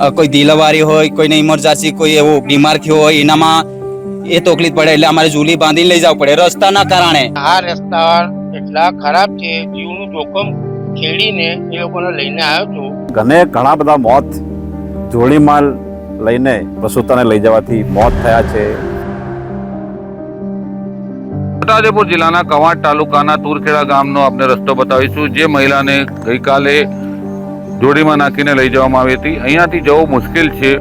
અ, કોઈ દિલવારી હોય કોઈને ઇમરજન્સી કોઈ એવો બીમાર થયો હોય એનામાં એ તકલીફ પડે એટલે અમારે ઝૂલી બાંધીને લઈ જવું પડે. રસ્તાના કારણે. આ રસ્તા એટલા ખરાબ છે જીવનું જોખમ ખેડીને એ લોકોને લઈને આવ્યો છું. ઘણે ઘણા બધા મોત જોડીમાં લઈને પ્રસૂતાને લઈ જવાથી મોત થયા છે. છોટાઉદેપુર જિલ્લાના કવાંટ તાલુકાના તુરખેડા ગામનો આપણે રસ્તો બતાવીશું. જે મહિલાને ગઈકાલે જોડીમાં નાખીને લઈ જવામાં આવી હતી. અહીંયાથી જવું મુશ્કેલ છે.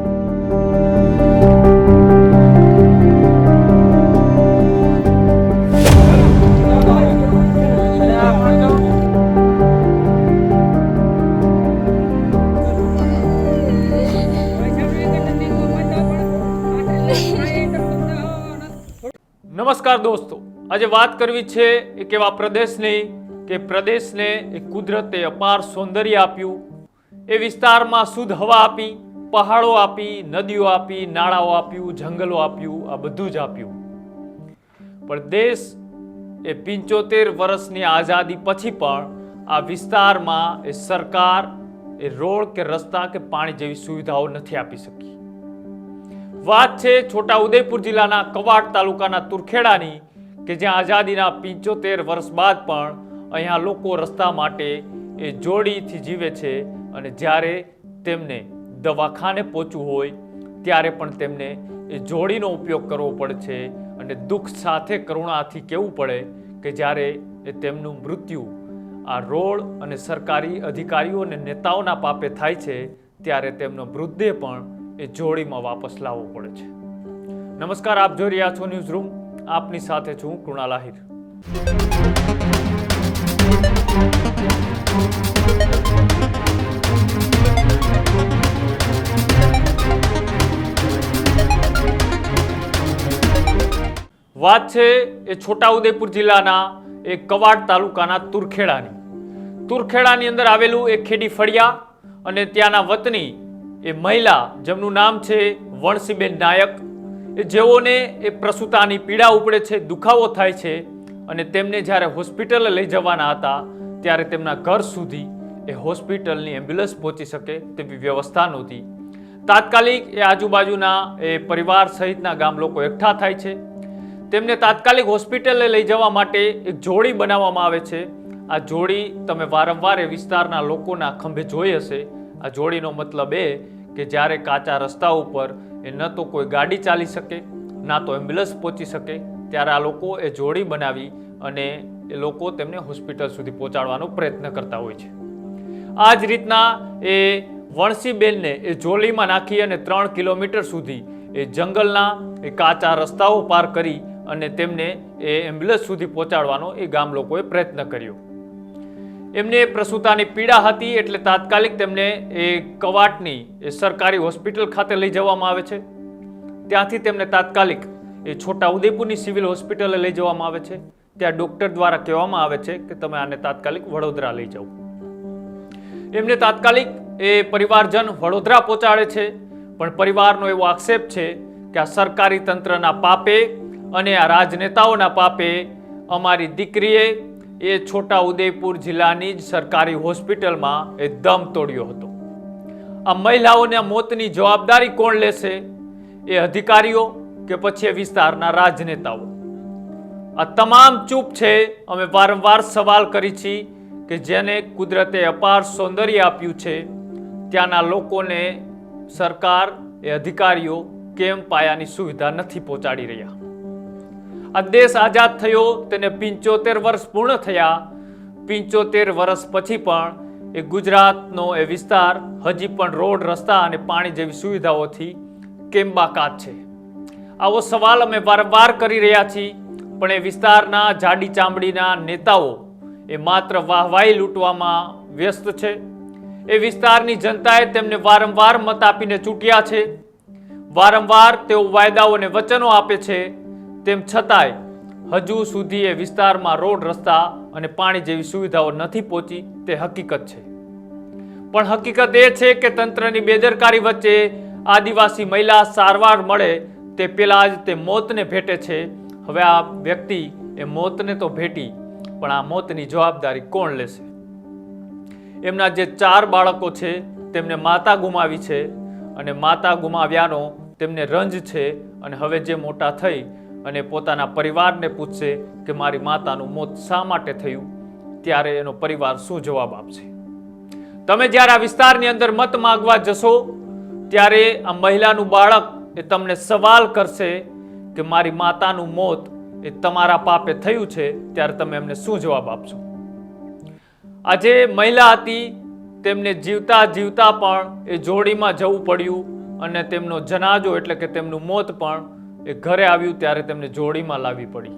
નમસ્કાર દોસ્તો. આજે વાત કરવી છે એક એવા પ્રદેશની કે પ્રદેશને એ કુદરતે અપાર સૌંદર્ય આપ્યું. એ વિસ્તારમાં શુદ્ધ હવા આપી, પહાડો આપી, નદીઓ આપી, નાળાઓ આપ્યું, જંગલો આપ્યું, આ બધું જ આપ્યું. પણ દેશ એ પિંચોતેર વર્ષની આઝાદી પછી પણ આ વિસ્તારમાં એ સરકાર એ રોડ કે રસ્તા કે પાણી જેવી સુવિધાઓ નથી આપી શકી. વાત છે છોટા ઉદેપુર જિલ્લાના કવાડ તાલુકાના તુરખેડાની કે જ્યાં આઝાદીના પંચોતેર વર્ષ બાદ પણ અહીંયા લોકો રસ્તા માટે એ જોડીથી જીવે છે અને જ્યારે તેમને દવાખાને પહોંચવું હોય, ત્યારે પણ તેમને એ જોડીનો ઉપયોગ કરવો પડે છે અને દુઃખ સાથે કરુણાથી કહેવું પડે કે જ્યારે એ તેમનું મૃત્યુ આ રોડ અને સરકારી અધિકારીઓ અને નેતાઓના પાપે થાય છે, ત્યારે તેમનો મૃતદેહ પણ એ જોડીમાં વાપસ લાવવો પડે છે. નમસ્કાર, આપ જોઈ રહ્યા છો ન્યૂઝ રૂમ આપની સાથે છું કૃણાલ આહિર વાત છે એ છોટાઉદેપુર જિલ્લાના એ કવાડ તાલુકાના તુરખેડાની. તુરખેડાની અંદર આવેલું એક ખેડી ફળિયા અને ત્યાંના વતની એ મહિલા, જેમનું નામ છે વણસીબેન નાયક એ જેઓને એ પ્રસૂતાની પીડા ઉપડે છે, દુખાવો થાય છે અને તેમને જ્યારે હોસ્પિટલે લઈ જવાના હતા, ત્યારે તેમના ઘર સુધી એ હોસ્પિટલની એમ્બ્યુલન્સ પહોંચી શકે તેવી વ્યવસ્થા નહોતી. તાત્કાલિક એ આજુબાજુના એ પરિવાર સહિતના ગામ લોકો એકઠા થાય છે. તેમને તાત્કાલિક હોસ્પિટલે લઈ જવા માટે એક જોડી બનાવવામાં આવે છે. આ જોડી તમે વારંવાર એ વિસ્તારના લોકોના ખંભે જોઈ હશે. આ જોડીનો મતલબ એ કે જ્યારે કાચા રસ્તા ઉપર એ ન તો કોઈ ગાડી ચાલી શકે, ના તો એમ્બ્યુલન્સ પહોંચી શકે. ત્યારે આ લોકો એ જોડી બનાવી અને એ લોકો તેમને હોસ્પિટલ સુધી પહોંચાડવાનો પ્રયત્ન કરતા હોય છે. આ જ રીતના એ વણસીબેનને એ જોલીમાં નાખી અને ત્રણ કિલોમીટર સુધી એ જંગલના એ કાચા રસ્તાઓ પાર કરી અને તેમને એ એમ્બ્યુલન્સ સુધી પહોંચાડવાનો એ ગામ લોકોએ પ્રયત્ન કર્યો. એમને પ્રસૂતાની પીડા હતી એટલે તાત્કાલિક તેમને એ કવાટની, એ સરકારી હોસ્પિટલ ખાતે લઈ જવામાં આવે છે. ત્યાંથી તેમને તાત્કાલિક એ છોટા ઉદેપુરની સિવિલ હોસ્પિટલે લઈ જવામાં આવે છે. ત્યાં ડોક્ટર દ્વારા કહેવામાં આવે છે કે તમે આને તાત્કાલિક વડોદરા લઈ જાઓ. એમને તાત્કાલિક એ પરિવારજન વડોદરા પહોંચાડે છે. પણ પરિવારનો એવો આક્ષેપ છે કે આ સરકારી તંત્રના પાપે અને આ રાજનેતાઓના પાપે અમારી દીકરીએ એ છોટા ઉદયપુર જિલ્લાની જ સરકારી હોસ્પિટલમાં એ દમ તોડ્યો હતો. આ મહિલાઓના મોતની જવાબદારી કોણ લેશે? એ અધિકારીઓ કે પછી એ વિસ્તારના રાજનેતાઓ? આ તમામ ચૂપ છે. અમે વારંવાર સવાલ કરી છીએ કે જેને કુદરતે અપાર સૌંદર્ય આપ્યું છે, ત્યાંના લોકોને સરકાર એ અધિકારીઓ કેમ પાયાની સુવિધા નથી પહોંચાડી રહ્યા? આ દેશ આઝાદ થયો, તેને પિંચોતેર વર્ષ પૂર્ણ થયા. પિંચોતેર વર્ષ પછી પણ એ ગુજરાતનો એ વિસ્તાર હજી પણ રોડ, રસ્તા અને પાણી જેવી સુવિધાઓથી કેમ બાકાત છે. આવો સવાલ અમે વારંવાર કરી રહ્યા છીએ, પણ એ વિસ્તારના જાડી ચામડીના નેતાઓ એ માત્ર વાહવાઈ લૂંટવામાં વ્યસ્ત છે. એ વિસ્તારની જનતાએ તેમને વારંવાર મત આપીને ચૂંટ્યા છે. વારંવાર તેઓ વાયદાઓ અને વચનો આપે છે. તેમ છતાંય હજુ સુધી એ વિસ્તારમાં રોડ, રસ્તા અને પાણી જેવી સુવિધાઓ નથી પહોંચી, તે હકીકત છે. પણ હકીકત એ છે કે તંત્રની બેદરકારી વચ્ચે આદિવાસી મહિલા સારવાર મળે તે પેલા જ તે મોતને ભેટે છે. હવે આ વ્યક્તિ એ મોતને તો ભેટી, પણ આ મોતની જવાબદારી કોણ લેશે? એમના જે ચાર બાળકો છે, તેમને માતા ગુમાવી છે અને માતા ગુમાવ્યાનો તેમને રંજ છે અને હવે જે મોટા થઈ અને પોતાના પરિવારને પૂછશે કે મારી માતાનું મોત શા માટે થયું? ત્યારે એનો પરિવાર શું જવાબ આપશે? તમે જ્યારે આ વિસ્તારની અંદર મત માંગવા જશો, ત્યારે આ મહિલાનું બાળક એ તમને સવાલ કરશે કે મારી માતાનું મોત એ તમારા પાપે થયું છે, ત્યારે તમે એમને શું જવાબ આપશો? આજે મહિલા હતી, તેમને જીવતા જીવતા પણ એ જોડીમાં જવું પડ્યું અને તેમનો જનાજો એટલે કે તેમનું મોત પણ એ ઘરે આવ્યું ત્યારે તેમને જોડીમાં લાવવી પડી.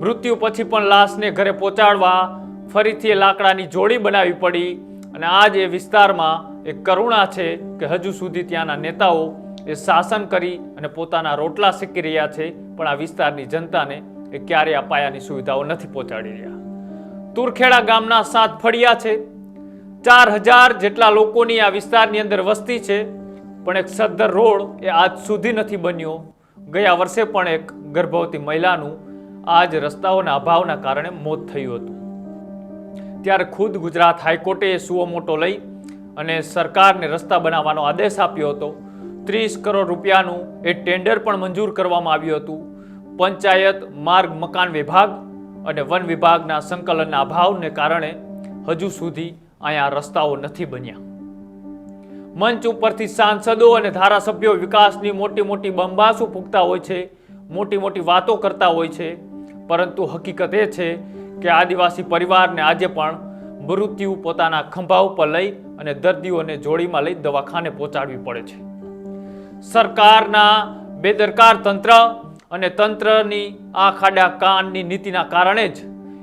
મૃત્યુ પછી પણ લાશને ઘરે પહોંચાડવા ફરીથી એ લાકડાની જોડી બનાવવી પડી અને આજ એ વિસ્તારમાં એક કરુણા છે કે હજુ સુધી ત્યાંના નેતાઓ એ શાસન કરી અને પોતાના રોટલા શેકી રહ્યા છે, પણ આ વિસ્તારની જનતાને એ ક્યારે આ પાયાની સુવિધાઓ નથી પહોંચાડી રહ્યા. તુરખેડા ગામના સાત ફળિયા છે. ચાર હજાર જેટલા લોકોની આ વિસ્તારની અંદર વસ્તી છે, પણ એક સદ્ધર રોડ એ આજ સુધી નથી બન્યો ગયા વર્ષે પણ એક ગર્ભવતી મહિલાનું આ જ રસ્તાઓના અભાવના કારણે મોત થયું હતું. ત્યારે ખુદ ગુજરાત હાઈકોર્ટે સુઓ મોટો લઈ અને સરકારને રસ્તા બનાવવાનો આદેશ આપ્યો હતો. ત્રીસ કરોડ રૂપિયાનું એ ટેન્ડર પણ મંજૂર કરવામાં આવ્યું હતું. પંચાયત, માર્ગ, મકાન વિભાગ અને વન વિભાગના સંકલનના અભાવને કારણે હજુ સુધી અહીંયા રસ્તાઓ નથી બન્યા. મંચ ઉપરથી સાંસદો અને ધારાસભ્યો વિકાસની મોટી મોટી બંબાસુ ફૂંકતા હોય છે, મોટી મોટી વાતો કરતા હોય છે. પરંતુ હકીકત એ છે કે આદિવાસી પરિવારને આજે પણ મૃત્યુ પોતાના ખંભા ઉપર લઈ અને દર્દીઓને જોડીમાં લઈ દવાખાને પહોંચાડવી પડે છે. સરકારના બેદરકાર તંત્ર અને તંત્રની આ ખાડા કાનની નીતિના કારણે જ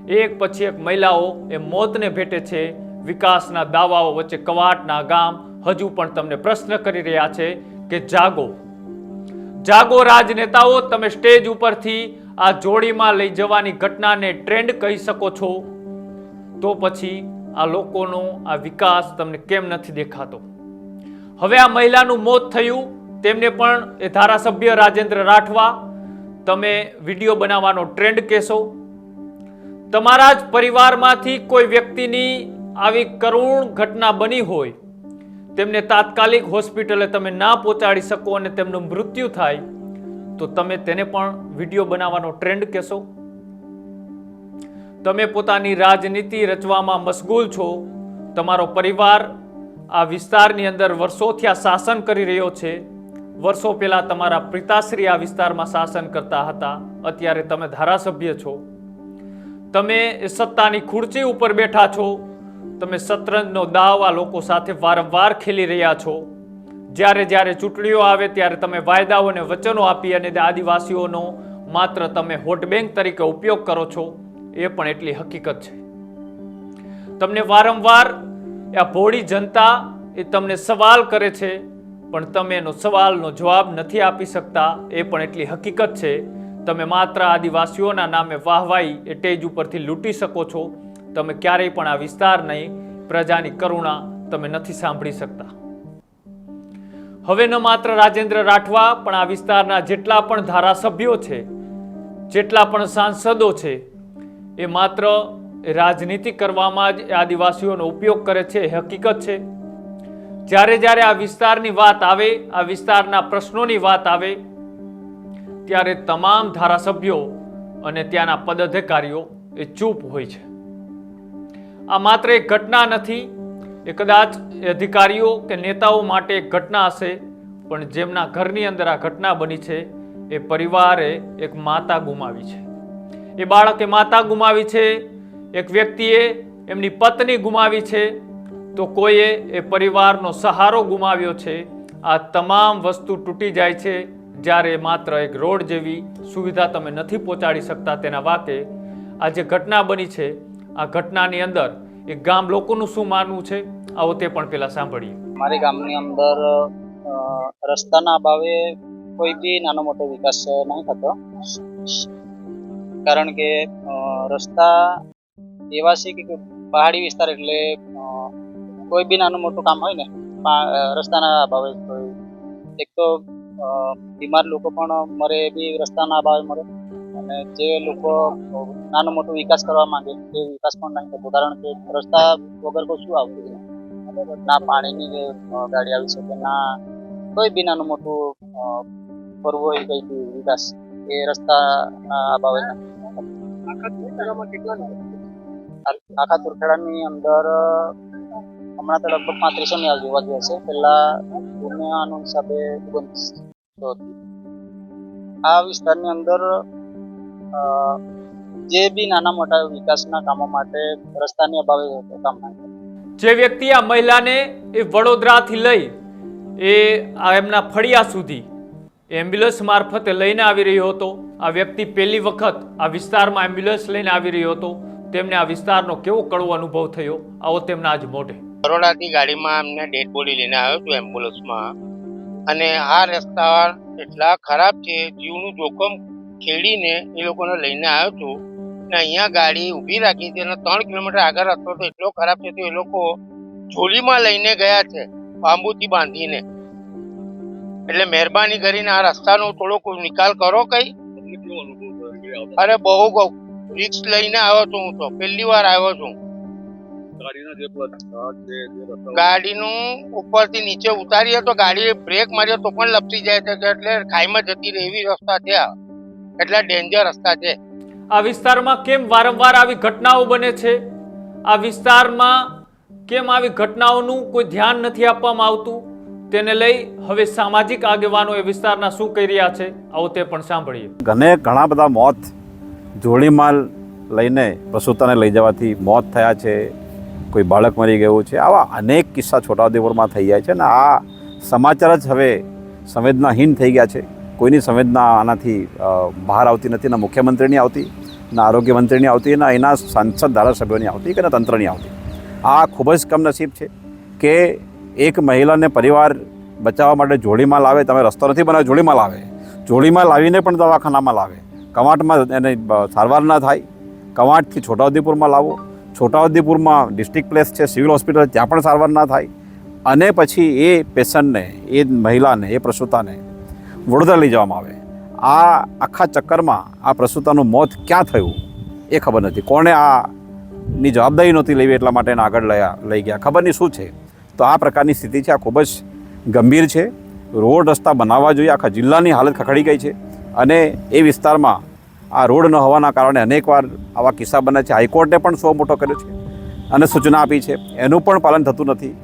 એક પછી એક મહિલાઓ એ મોતને ભેટે છે, વિકાસના દાવાઓ વચ્ચે કવાટના ગામ હજુ પણ તમને પ્રશ્ન કરી રહ્યા છે કે જાગો. જાગો રાજનેતાઓ, તમે સ્ટેજ ઉપરથી આ જોડીમાં લઈ જવાની ઘટનાને ટ્રેન્ડ કહી શકો છો. તો પછી આ લોકોનો આ વિકાસ તમને કેમ નથી દેખાતો? હવે આ મહિલાનું મોત થયું, તેમને પણ એ ધારાસભ્ય રાજેન્દ્ર રાઠવા, તમે વીડિયો બનાવવાનો ટ્રેન્ડ કહેશો. તમારા જ પરિવારમાંથી કોઈ વ્યક્તિની આવી કરુણ ઘટના બની હોય તેમને તાત્કાલિક હોસ્પિટલે તમે ના પહોંચાડી શકો અને તેમનું મૃત્યુ થાય, તો તમે તેને પણ વીડિયો બનાવવાનો ટ્રેન્ડ કહેશો? તમે પોતાની રાજનીતિ રચવામાં મશગુલ છો, તમારો પરિવાર આ વિસ્તારની અંદર વર્ષોથી આ શાસન કરી રહ્યો છે, વર્ષો પહેલાં તમારા પિતાશ્રી આ વિસ્તારમાં શાસન કરતા હતા, અત્યારે તમે ધારાસભ્ય છો. તમે સત્તાની ખુરચી ઉપર બેઠા છો તમે શતરંજનો દાવ આ લોકો સાથે વારંવાર ખેલી રહ્યા છો. જ્યારે જ્યારે ચૂંટણીઓ આવે ત્યારે તમે વાયદાઓ અને વચનો આપી અને આદિવાસીઓનો માત્ર તમે હોટબેંક તરીકે ઉપયોગ કરો છો, એ પણ એટલી હકીકત છે. તમને વારંવાર આ ભોળી જનતા એ તમને સવાલ કરે છે, પણ તમે એનો સવાલનો જવાબ નથી આપી શકતા, એ પણ એટલી હકીકત છે. તમે માત્ર આદિવાસીઓના નામે વાહવાઈ એ ટેજ ઉપરથી લૂંટી શકો છો તમે ક્યારેય પણ આ વિસ્તારની પ્રજાની કરુણા તમે નથી સાંભળી શકતા. હવે ન માત્ર રાજેન્દ્ર રાઠવા, પણ આ વિસ્તારના જેટલા પણ ધારાસભ્યો છે, જેટલા પણ સાંસદો છે, એ માત્ર રાજનીતિ કરવામાં જ આદિવાસીઓનો ઉપયોગ કરે છે, એ હકીકત છે. જ્યારે જ્યારે આ વિસ્તારની વાત આવે, આ વિસ્તારના પ્રશ્નોની વાત આવે, ત્યારે તમામ ધારાસભ્યો અને ત્યાંના પદાધિકારીઓ એ ચૂપ હોય છે. આ માત્ર એક ઘટના નથી, એ કદાચ અધિકારીઓ કે નેતાઓ માટે એક ઘટના હશે, પણ જેમના ઘરની અંદર આ ઘટના બની છે, એ પરિવારે એક માતા ગુમાવી છે. એ બાળકે માતા ગુમાવી છે, એક વ્યક્તિએ એમની પત્ની ગુમાવી છે, તો કોઈએ એ પરિવારનો સહારો ગુમાવ્યો છે, આ તમામ વસ્તુ તૂટી જાય છે, જ્યારે માત્ર એક રોડ જેવી સુવિધા તમે નથી પહોંચાડી શકતા તેના વાતે આ જે ઘટના બની છે આ ઘટનાની અંદર એ ગામ લોકોનું શું માનવું છે? આવો તે પણ પેલા સાંભળીએ. મારી ગામની અંદર રસ્તાના અભાવે કોઈ બી નાનો મોટો વિકાસ નહીં થતો. કારણ કે રસ્તા એવા છે કે પહાડી વિસ્તાર એટલે કોઈ બી નાનું મોટું કામ હોય ને રસ્તાના અભાવે એક તો બીમાર લોકો પણ મરે બી રસ્તાના અભાવે મરે. અને જે લોકો નાનો મોટો વિકાસ કરવા માંગે તે વિકાસ પણ નહીં થતો કારણ કે રસ્તા વગર કોઈ શું આવતું છે ના પાણીની ગાડી આવી શકે ના કોઈ બી નાનું મોટું કરવું હોય કઈ બી વિકાસ એ રસ્તાના અભાવે આખા તુરખેડાની અંદર હમણાં તો લગભગ પાંત્રીસો ની આજુબાજુ હશે. પેલા દુનિયાનું હિસાબે ઓગણત્રીસ. હતી આ વિસ્તારની અંદર જે બી નાના મોટા વિકાસના કામો માટે રસ્તાની અભાવે કામ ના જે વ્યક્તિ આ મહિલાને એ વડોદરાથી લઈ એ આ એમના ફળિયા સુધી એમ્બ્યુલન્સ મારફતે લઈને આવી રહ્યો હતો. આ વ્યક્તિ પહેલી વખત આ વિસ્તારમાં એમ્બ્યુલન્સ લઈને આવી રહ્યો હતો. તેમને આ વિસ્તારનો કેવો કડવો અનુભવ થયો? આવો તેમના આજ મોઢે. બરોડાથી ગાડીમાં અમને ડેડ બોડી લઈને આવ્યો છું એમ્બ્યુલન્સમાં. અને આ રસ્તા એટલા ખરાબ છે જીવનું જોખમ ખેડીને એ લોકોને લઈને આવ્યો છું ને અહીંયા ગાડી ઊભી રાખી છે અને ત્રણ કિલોમીટર આગળ રસ્તો તો એટલો ખરાબ છે તો એ લોકો જોલીમાં લઈને ગયા છે બાંબુથી બાંધીને. એટલે મહેરબાની કરીને આ રસ્તાનો થોડોક નિકાલ કરો કઈ. અરે બહુ રિક્સ લઈને આવ્યો છું હું તો પહેલી વાર આવ્યો છું. ગાડીનું ઉપરથી નીચે ઉતારીએ તો ગાડી બ્રેક મારીએ તો પણ લપસી જાય છે એટલે ખાઈમાં જતી રહે એવી રસ્તા છે આ. એટલા ડેન્જર રસ્તા છે. આ વિસ્તારમાં કેમ વારંવાર આવી ઘટનાઓ બને છે? આ વિસ્તારમાં કેમ આવી ઘટનાઓનું કોઈ ધ્યાન નથી આપવામાં આવતું? તેને લઈ હવે સામાજિક આગેવાનો એ વિસ્તારના શું કહી રહ્યા છે? આવો તે પણ સાંભળીએ. ઘણે ઘણા બધા મોત જોડીમાલ લઈને પ્રસૂતાને લઈ જવાથી મોત થયા છે. કોઈ બાળક મરી ગયું છે. આવા અનેક કિસ્સા છોટાઉદેપુરમાં થઈ જાય છે અને આ સમાચાર જ હવે સંવેદનાહીન થઈ ગયા છે. કોઈની સંવેદના આનાથી બહાર આવતી નથી, ના મુખ્યમંત્રીની આવતી, ના આરોગ્ય મંત્રીની આવતી, ના એના સાંસદ ધારાસભ્યોની આવતી કે ના તંત્રની આવતી. આ ખૂબ જ કમનસીબ છે કે એક મહિલાને પરિવાર બચાવવા માટે જોડીમાં લાવે, તમે રસ્તો નથી બનાવ્યો, જોડીમાં લાવે. જોડીમાં લાવીને પણ દવાખાનામાં લાવે. કવાંટમાં એને સારવાર ના થાય. કવાંટથી છોટાઉદેપુરમાં લાવો. છોટાઉદેપુરમાં ડિસ્ટ્રિક્ટ પ્લેસ છે, સિવિલ હોસ્પિટલ, ત્યાં પણ સારવાર ના થાય. અને પછી એ પેશન્ટને, એ મહિલાને, એ પ્રસૂતાને વડોદરા લઈ જવામાં આવે. આ આખા ચક્કરમાં આ પ્રસૂતાનું મોત ક્યાં થયું એ ખબર નથી. કોણે આ ની જવાબદારી નહોતી લેવી એટલા માટે એને આગળ લયા, લઈ ગયા. ખબર નહીં શું છે. તો આ પ્રકારની સ્થિતિ છે. આ ખૂબ જ ગંભીર છે. રોડ રસ્તા બનાવવા જોઈએ. આખા જિલ્લાની હાલત ખખડી ગઈ છે. અને એ વિસ્તારમાં આ રોડ ન હોવાના કારણે અનેકવાર આવા કિસ્સા બને છે. હાઈકોર્ટે પણ સો મોટો કર્યો છે અને સૂચના આપી છે. એનું પણ પાલન થતું નથી.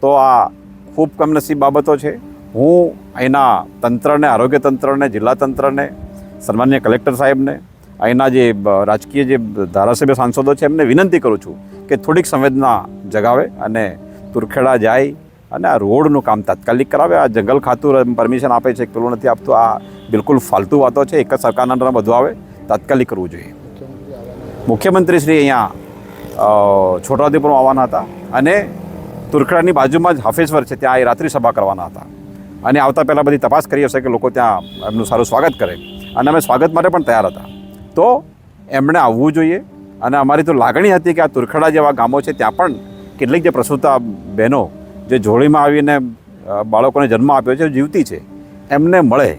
તો આ ખૂબ કમનસીબ બાબતો છે. હું અહીંના તંત્રને, આરોગ્ય તંત્રને, જિલ્લા તંત્રને, સન્માન્ય કલેક્ટર સાહેબને, અહીંના જે રાજકીય જે ધારાસભ્ય સાંસદો છે, એમને વિનંતી કરું છું કે થોડીક સંવેદના જગાવે અને તુરખેડા જાય અને આ રોડનું કામ તાત્કાલિક કરાવે. આ જંગલ ખાતું પરમિશન આપે છે પેલું નથી આપતું. આ બિલકુલ ફાલતુ વાતો છે, એક જ સરકારના અંડરમાં બધું આવે, તાત્કાલિક કરવું જોઈએ. મુખ્યમંત્રી શ્રી અહીંયા છોટાઉદેપુરમાં આવવાના હતા અને તુરખેડાની બાજુમાં જ હાફેશ્વર છે, ત્યાં એ રાત્રિ સભા કરવાના હતા. અને આવતા પહેલાં બધી તપાસ કરી હશે કે લોકો ત્યાં એમનું સારું સ્વાગત કરે. અને અમે સ્વાગત માટે પણ તૈયાર હતા. તો એમણે આવવું જોઈએ અને અમારી તો લાગણી હતી કે આ તુરખેડા જેવા ગામો છે, ત્યાં પણ કેટલીક જે પ્રસૂતા બહેનો જે જોડીમાં આવીને બાળકોને જન્મ આપ્યો છે, જીવતી છે, એમને મળે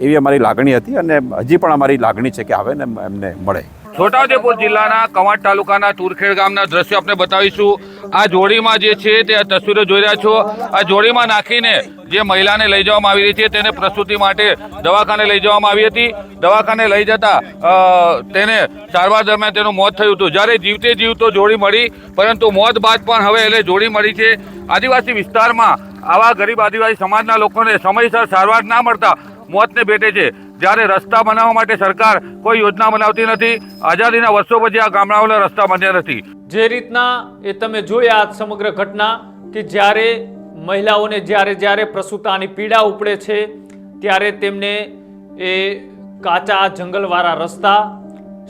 એવી અમારી લાગણી હતી અને હજી પણ અમારી લાગણી છે કે આવે ને એમને મળે. છોટાઉદેપુર જિલ્લાના કવાંટ તાલુકાના તુરખેડ ગામના દ્રશ્યો આપણે બતાવીશું. આ જોડીમાં જે છે તે તસવીરો જોઈ રહ્યા છો. આ જોડીમાં નાખીને જે મહિલાને લઈ જવામાં આવી રહી છે તેને પ્રસૂતિ માટે દવાખાને લઈ જવામાં આવી હતી. દવાખાને લઈ જતા તેને સારવાર દરમિયાન તેનું મોત થયું હતું. જ્યારે જીવતે જીવતો જોડી મળી, પરંતુ મોત બાદ પણ હવે એટલે જોડી મળી છે. આદિવાસી વિસ્તારમાં આવા ગરીબ આદિવાસી સમાજના લોકોને સમયસર સારવાર ના મળતા મોતને ભેટે છે. જ્યારે રસ્તા બનાવવા માટે સરકાર કોઈ યોજના બનાવતી નથી, આઝાદીના વર્ષો પછી આ ગામડાઓના રસ્તા બન્યા નથી. જે રીતના એ તમે જોયા આ સમગ્ર ઘટના કે જ્યારે મહિલાઓને જ્યારે જ્યારે પ્રસૂતાની પીડા ઉપડે છે, ત્યારે તેમને એ કાચા જંગલવાળા રસ્તા,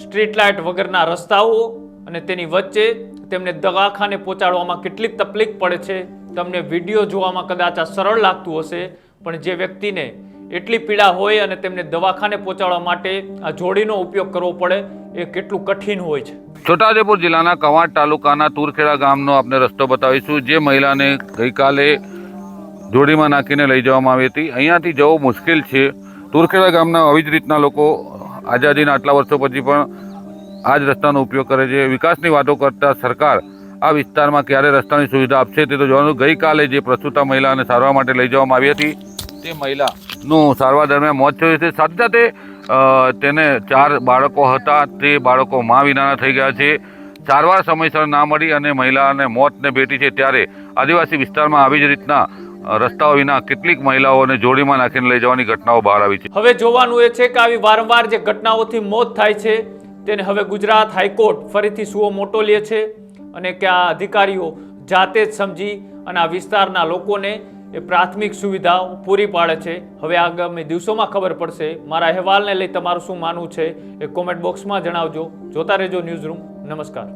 સ્ટ્રીટ લાઇટ વગરના રસ્તાઓ અને તેની વચ્ચે તેમને દવાખાને પહોંચાડવામાં કેટલીક તકલીફ પડે છે, તમને વીડિયો જોવામાં કદાચ આ સરળ લાગતું હશે, પણ જે વ્યક્તિને એટલી પીડા હોય અને તેમને દવાખાને પહોંચાડવા માટે આ જોડીનો ઉપયોગ કરવો પડે, એ કેટલું કઠિન હોય છે. છોટાઉદેપુર જિલ્લાના કવાંટ તાલુકાના તુરખેડા ગામનો આપણે રસ્તો બતાવીશું. જે મહિલાને ગઈકાલે જોડીમાં નાખીને લઈ જવામાં આવી હતી. અહીંયાથી જવું મુશ્કેલ છે. તુરખેડા ગામના આવી જ રીતના લોકો આઝાદીના આટલા વર્ષો પછી પણ આ જ રસ્તાનો ઉપયોગ કરે છે. વિકાસની વાતો કરતા સરકાર આ વિસ્તારમાં ક્યારે રસ્તાની સુવિધા આપશે તે તો જોવાનું. ગઈકાલે જે પ્રસૂતા મહિલાને સારવાર માટે લઈ જવામાં આવી હતી તે મહિલાનું સારવાર દરમિયાન મોત થયું છે. સાથે સાથે તેને ચાર બાળકો હતા. તે બાળકો મા વિનાના થઈ ગયા છે. સારવાર સમયસર ના મળી અને મહિલાને મોતને ભેટી છે. ત્યારે આદિવાસી વિસ્તારમાં આવી જ રીતના રસ્તાઓ વિના કેટલીક મહિલાઓને જોડીમાં નાખીને લઈ જવાની ઘટનાઓ બહાર આવી છે. હવે જોવાનું એ છે કે આવી વારંવાર જે ઘટનાઓથી મોત થાય છે તેને હવે ગુજરાત હાઈકોર્ટ ફરીથી સુઓ મોટો લે છે અને કે આ અધિકારીઓ જાતે જ સમજી અને આ વિસ્તારના લોકોને એ પ્રાથમિક સુવિધાઓ પૂરી પાડે છે. હવે આગામી દિવસોમાં ખબર પડશે. મારા અહેવાલને લઈ તમારું શું માનવું છે એ કોમેન્ટ બોક્સમાં જણાવજો. જોતા રહેજો ન્યૂઝ રૂમ નમસ્કાર.